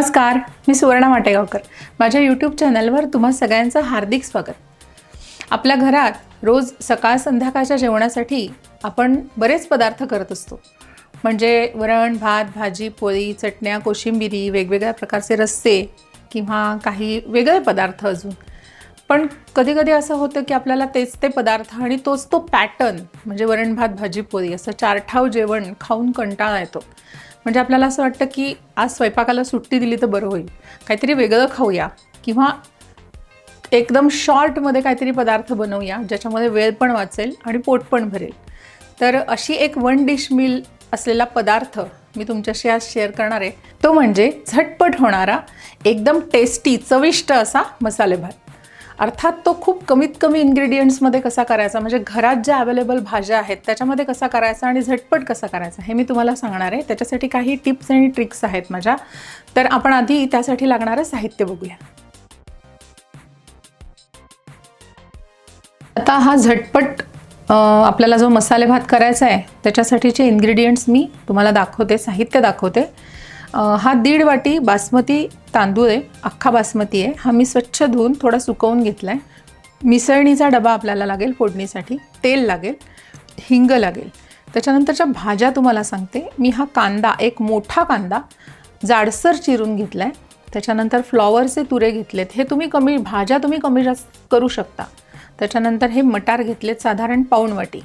नमस्कार मी सुवर्णा माटेगावकर. माझ्या यूट्यूब चॅनलवर तुम्हा सगळ्यांचं हार्दिक स्वागत. आपल्या घरात रोज सकाळ संध्याकाळच्या जेवणासाठी आपण बरेच पदार्थ करत असतो. म्हणजे वरण भात भाजी पोळी चटण्या कोशिंबिरी वेगवेगळ्या प्रकारचे रस्से किंवा काही वेगळे पदार्थ अजून. पण कधीकधी असं होतं की आपल्याला तेच ते पदार्थ आणि तोच तो पॅटर्न म्हणजे वरण भात भाजी पोळी असं चारठाव जेवण खाऊन कंटाळा येतो. म्हणजे आपल्याला असं वाटतं की आज स्वयंपाकाला सुट्टी दिली तर बरं होईल. काहीतरी वेगळं खाऊया किंवा एकदम शॉर्टमध्ये काहीतरी पदार्थ बनवूया ज्याच्यामध्ये वेळ पण वाचेल आणि पोट पण भरेल. तर अशी एक वन डिश मील असलेला पदार्थ मी तुमच्याशी आज शेअर करणार आहे. तो म्हणजे झटपट होणारा एकदम टेस्टी चविष्ट असा मसाले भात अर्थात तो खूप कमीत कमी इन्ग्रेडियंट्समध्ये कसा करायचा? म्हणजे घरात ज्या अवेलेबल भाज्या आहेत त्याच्यामध्ये कसा करायचा आणि झटपट कसा करायचा? हे मी तुम्हाला सांगणार आहे. त्याच्यासाठी काही टिप्स आणि ट्रिक्स आहेत माझ्या. तर आपण आधी त्यासाठी लागणारं साहित्य बघूया. आता हा झटपट आपल्याला जो मसाले भात करायचा आहे त्याच्यासाठीचे इन्ग्रेडियंट्स मी तुम्हाला दाखवते साहित्य दाखवते. हा दीड वाटी बासमती तांदूळ आहे अख्खा बासमती आहे. हा मी स्वच्छ धुवून थोडा सुकवून घेतला आहे मिसळणीचा डबा आपल्याला लागेल फोडणीसाठी. तेल लागेल हिंग लागेल. त्याच्यानंतरच्या भाज्या तुम्हाला सांगते. मी हा कांदा एक मोठा कांदा जाडसर चिरून घेतला आहे त्याच्यानंतर फ्लॉवरचे तुरे घेतलेत. हे तुम्ही कमी भाज्या तुम्ही कमी जास्त करू शकता. त्याच्यानंतर हे मटार घेतलेत साधारण पाऊण वाटी.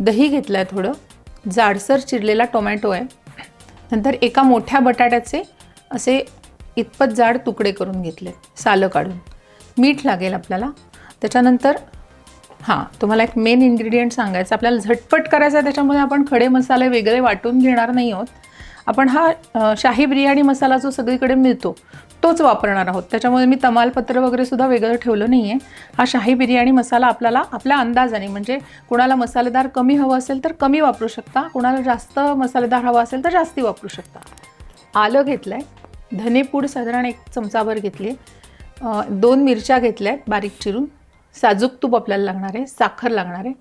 दही घेतलं आहे थोडं. जाडसर चिरलेला टोमॅटो आहे. नंतर एका मोठ्या बटाट्याचे असे इतपत जाड तुकडे करून घेतले सालं काढून. मीठ लागेल आपल्याला. त्याच्यानंतर हां तुम्हाला एक मेन इन्ग्रेडियंट सांगायचं. आपल्याला झटपट करायचं आहे त्याच्यामुळे आपण खडे मसाले वेगळे वाटून घेणार नाही आहोत. आपण हा शाही बिर्याणी मसाला जो सगळीकडे मिळतो तोच वापरणार आहोत. त्याच्यामुळे मी तमालपत्र वगैरे सुद्धा वेगळं ठेवलं नाही आहे हा शाही बिर्याणी मसाला आपल्याला आपल्या अंदाजाने म्हणजे कुणाला मसालेदार कमी हवं असेल तर कमी वापरू शकता कुणाला जास्त मसालेदार हवा असेल तर जास्ती वापरू शकता. आलं घेतलं आहे धनेपूड साधारण एक चमचाभर घेतली आहे दोन मिरच्या घेतल्या आहेत बारीक चिरून. साजूक तूप आपल्याला लागणार आहे साखर लागणार आहे.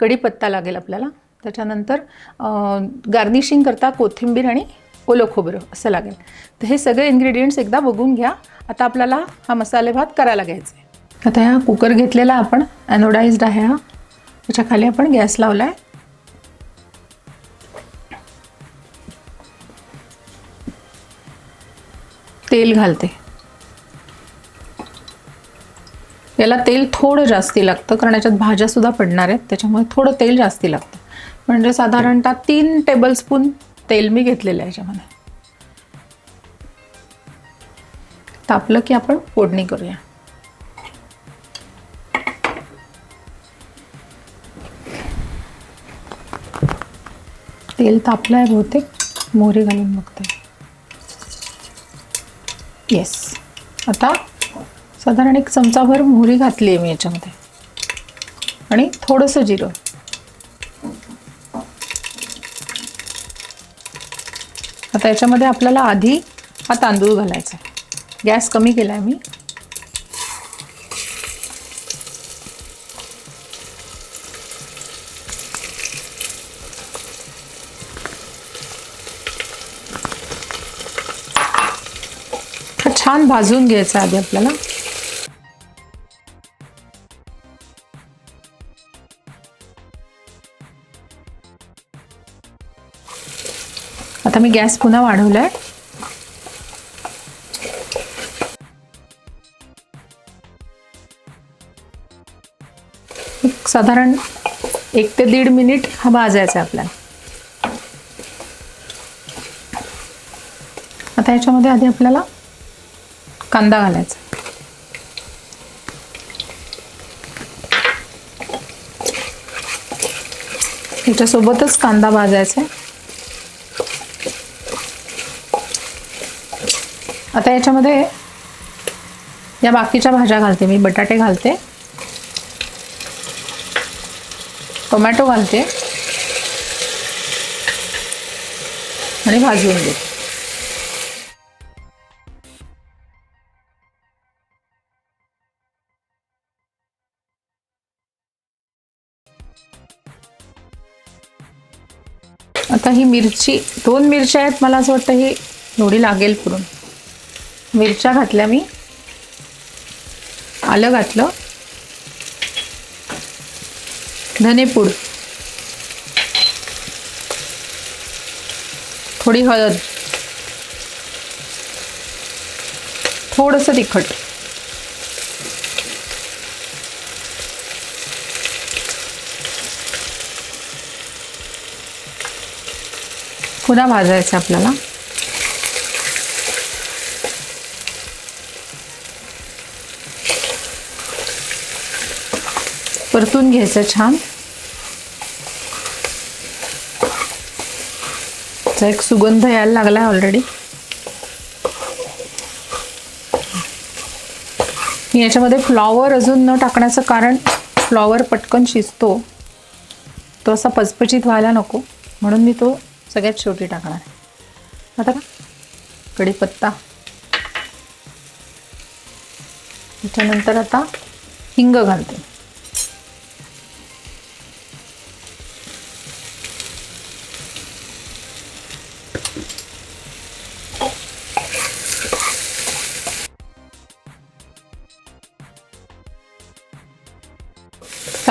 कढीपत्ता लागेल आपल्याला. त्याच्यानंतर गार्निशिंग करता कोथिंबीर आणि ओलं खोबरं असं लागेल. तर हे सगळे इन्ग्रेडियंट्स एकदा बघून घ्या. आता आपल्याला हा मसाले भात करायला घ्यायचा आहे आता हा कुकर घेतलेला आपण ॲनोडाईज्ड आहे हा. त्याच्याखाली आपण गॅस लावला आहे तेल घालते. याला तेल थोडं जास्ती लागतं कारण याच्यात भाज्यासुद्धा पडणार आहेत त्याच्यामुळे थोडं तेल जास्ती लागतं. म्हणजे साधारणतः तीन टेबलस्पून तेल मी घेतलेलं आहे याच्यामध्ये. तापलं की आपण फोडणी करूया. तेल तापलं आहे बहुतेक. मोहरी घालून बघते. येस आता साधारण एक चमचाभर मोहरी घातली आहे मी याच्यामध्ये. आणि थोडंसं जिरं. आता याच्यामध्ये आपल्याला आधी हा तांदूळ घालायचा आहे. गॅस कमी केला आहे मी छान भाजून घ्यायचा आधी आपल्याला. आता मी गॅस पुन्हा वाढवलाय. साधारण एक ते दीड मिनिट हा भाजायचा आहे आपल्याला. आता याच्यामध्ये आधी आपल्याला कांदा घालायचा. याच्यासोबतच कांदा भाजायचा आहे. आता याच्यामध्ये या बाकीच्या भाज्या घालते मी. बटाटे घालते. टोमॅटो घालते. आणि भाजून घेते. आता ही मिरची दोन मिरच्या आहेत. मला असं वाटतं ही एवढी लागेल पुरून. मिरच्या घातल्या मी. आलं घातलं. धनेपूड. थोडी हळद. थोडंसं तिखट. पुन्हा भाजायचं आपल्याला. परतून घ्यायचं छान. त्याचा एक सुगंध यायला लागला ऑलरेडी मी याच्यामध्ये फ्लॉवर अजून न टाकण्याचं कारण फ्लॉवर पटकन शिजतो. तो असा पचपचित व्हायला नको. म्हणून मी तो सगळ्यात शेवटी टाकणार आहे. आता का कढीपत्ता. त्याच्यानंतर आता हिंग घालते.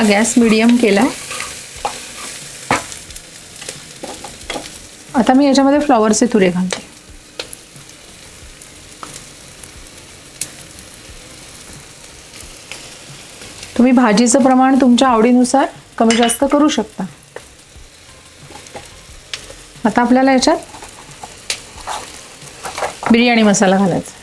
हा गॅस मिडियम केला. आता मी याच्यामध्ये फ्लॉवरचे तुरे घालते. तुम्ही भाजीचं प्रमाण तुमच्या आवडीनुसार कमी जास्त करू शकता. आता आपल्याला याच्यात बिर्याणी मसाला घालायचा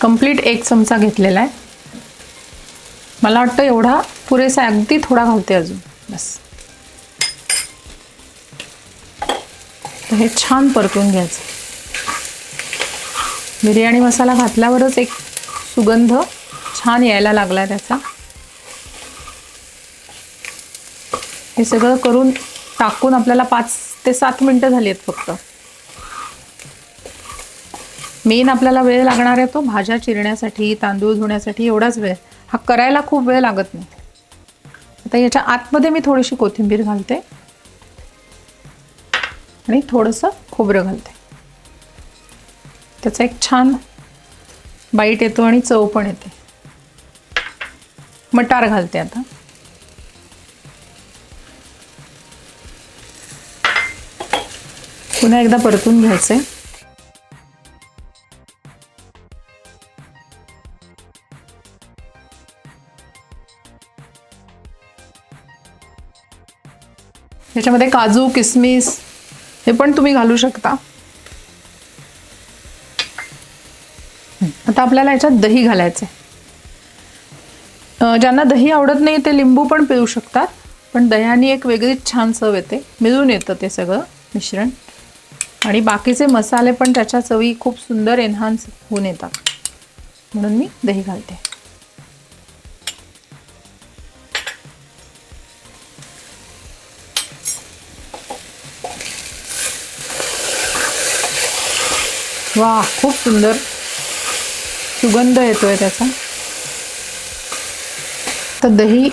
कंप्लीट एक चमचा घेतलेला आहे. मला वाटतं एवढा पुरेसा अगदी थोडा घालते अजून. बस. तर हे छान परतून घ्यायचं. बिर्याणी मसाला घातल्यावरच एक सुगंध छान यायला लागला त्याचा. हे सगळं करून टाकून आपल्याला पाच ते सात मिनटं झाली आहेत फक्त. मेन आपल्याला वेळ लागणार आहे तो भाज्या चिरण्यासाठी तांदूळ धुण्यासाठी एवढाच वेळ. हा करायला खूप वेळ लागत नाही. आता याच्या आतमध्ये मी थोडीशी कोथिंबीर घालते. आणि थोडंसं खोबरं घालते. त्याचा एक छान बाईट येतो आणि चव पण येते. मटार घालते आता. पुन्हा एकदा परतून घ्यायचे त्याच्यामध्ये काजू किसमिस हे पण तुम्ही घालू शकता. आता आपल्याला याच्यात दही घालायचं आहे ज्यांना दही आवडत नाही ते लिंबू पण पिळू शकतात पण दह्याने एक वेगळीच छान चव येते. मिळून येतं ते सगळं मिश्रण. आणि बाकीचे मसाले पण त्याच्या चवी खूप सुंदर एन्हान्स होऊन येतात. म्हणून मी दही घालते. वा खूप सुंदर. सुगंध येतोय त्याचा. तर दही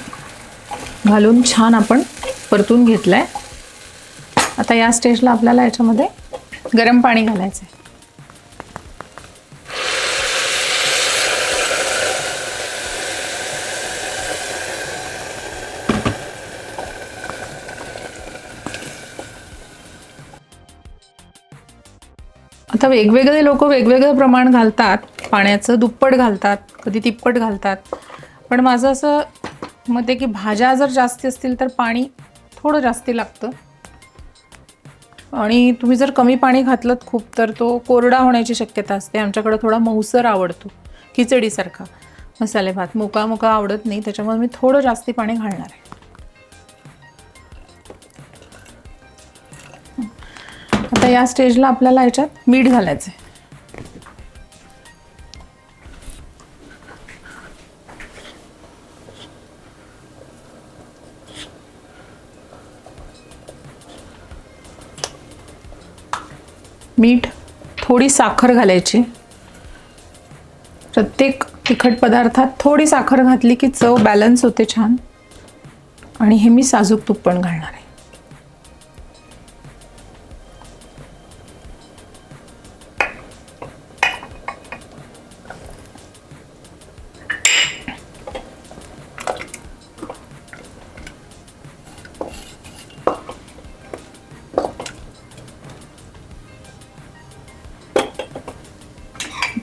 घालून छान आपण परतून घेतलंय. आता या स्टेजला आपल्याला याच्यामध्ये गरम पाणी घालायचं आहे आता वेगवेगळे लोक वेगवेगळं प्रमाण घालतात. पाण्याचं दुप्पट घालतात कधी तिप्पट घालतात. पण माझं असं मत आहे की भाज्या जर जास्ती असतील तर पाणी थोडं जास्ती लागतं. आणि तुम्ही जर कमी पाणी घातलं खूप तर तो कोरडा होण्याची शक्यता असते. आमच्याकडं थोडा मऊसर आवडतो खिचडीसारखा. मसाले भात मुका मुका आवडत नाही त्याच्यामुळे मी थोडं जास्ती पाणी घालणार आहे. आता या स्टेजला आपल्याला याच्यात मीठ घालायचं आहे मीठ थोडी साखर घालायची. प्रत्येक तिखट पदार्थात थोडी साखर घातली की चव बॅलन्स होते छान. आणि हे मी साजूक तूप पण घालणार आहे.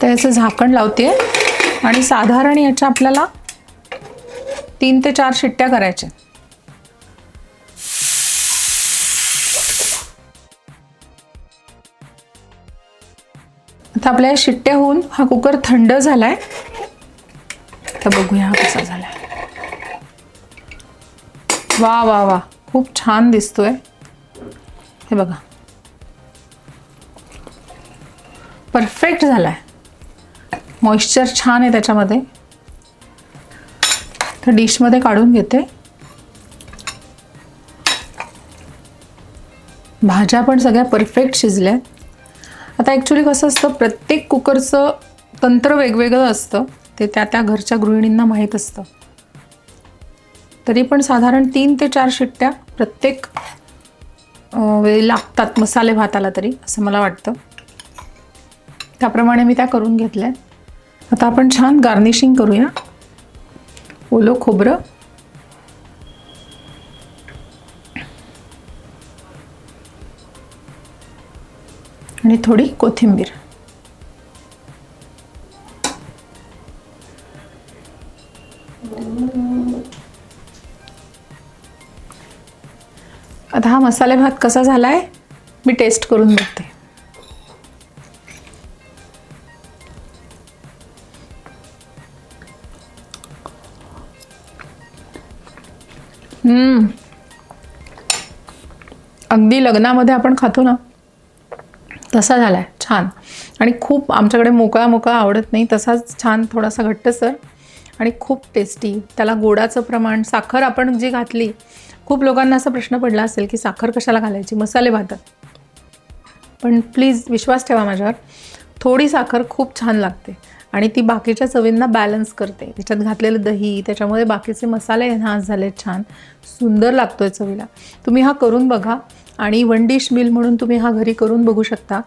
तर याचं झाकण लावते आणि साधारण याच्या आपल्याला तीन ते चार शिट्ट्या करायच्या. आता आपल्या शिट्ट्या होऊन हा कुकर थंड झालाय. तर बघूया हा कसा झालाय. वा वा वा. खूप छान दिसतोय. हे बघा. परफेक्ट झालाय. मॉइश्चर छान आहे त्याच्यामध्ये. तर डिशमध्ये काढून घेते. भाज्या पण सगळ्या परफेक्ट शिजल्या. आता ॲक्च्युली कसं असतं प्रत्येक कुकरचं तंत्र वेगवेगळं असतं. ते त्या त्या घरच्या गृहिणींना माहीत असतं. तरी पण साधारण तीन ते चार शिट्ट्या प्रत्येक वेळी लागतात मसाले भाताला तरी असं मला वाटतं. त्याप्रमाणे मी त्या करून घेतल्या. आता आपण छान गार्निशिंग करूया. ओलं खोबरं. आणि थोडी कोथिंबीर. आता हा मसाले भात कसा झाला आहे मी टेस्ट करून बघते. अगदी लग्नामध्ये आपण खातो ना तसा झाला आहे छान. आणि खूप आमच्याकडे मोकळा मोकळा आवडत नाही तसाच छान थोडासा घट्टसर आणि खूप टेस्टी त्याला गोडाचं प्रमाण साखर आपण जी घातली खूप लोकांना असा प्रश्न पडला असेल की साखर कशाला घालायची? मसाले भातात. पण प्लीज विश्वास ठेवा माझ्यावर थोडी साखर खूप छान लागते. आणि ती बाकीच्या चवींना बॅलन्स करते. त्याच्यात घातलेलं दही त्याच्यामुळे बाकीचे मसाले एन्हान्स झाले छान. सुंदर लागतोय चवीला. तुम्ही हा करून बघा. आणि वन डिश मिल म्हणून तुम्ही हा घरी करून बघू शकता.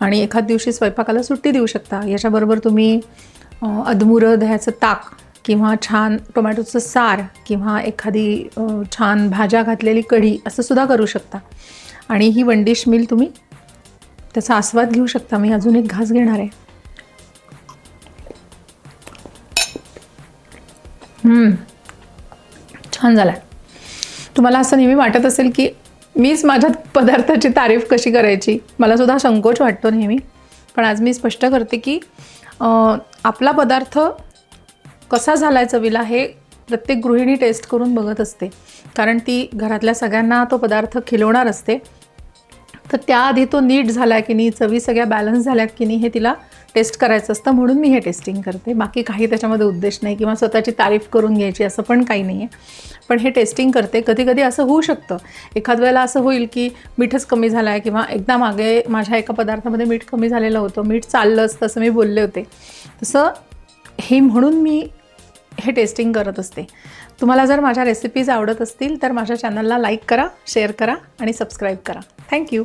आणि एखाद दिवशी स्वयंपाकाला सुट्टी देऊ शकता. याच्याबरोबर तुम्ही अं, अधमुरं दह्याचं ताक किंवा छान टोमॅटोचं सार किंवा एखादी छान भाज्या घातलेली कढी असं सुद्धा करू शकता. आणि ही वन डिश मिल तुम्ही त्याचा आस्वाद घेऊ शकता. मी अजून एक घास घेणार आहे. छान झाला तुम्हाला असं नेहमी वाटत असेल की मीच माझ्या पदार्थाची तारीफ कशी करायची? मला सुद्धा संकोच वाटतो नेहमी. पण आज मी स्पष्ट करते की आपला पदार्थ कसा झाला आहे चवीला हे प्रत्येक गृहिणी टेस्ट करून बघत असते. कारण ती घरातल्या सगळ्यांना तो पदार्थ खिलवणार असते. तर त्याआधी तो नीट झाला आहे की नाही? चवी सगळ्या बॅलन्स झाल्या की नाही? हे तिला टेस्ट करायचं असतं म्हणून मी हे टेस्टिंग करते. बाकी काही त्याच्यामध्ये उद्देश नाही किंवा स्वतःची तारीफ करून घ्यायची असं पण काही नाही आहे. पण हे टेस्टिंग करते. कधी कधी असं होऊ शकतं. एखाद वेळेला असं होईल की मीठच कमी झालं आहे किंवा एकदा मागे माझ्या एका पदार्थामध्ये मीठ कमी झालेलं होतं. मीठ चाललं असतं असं मी बोलले होते. तसं हे म्हणून मी हे टेस्टिंग करत असते. तुम्हाला जर माझ्या रेसिपीज आवडत असतील तर माझ्या चॅनलला लाईक करा शेअर करा आणि सबस्क्राईब करा. थँक्यू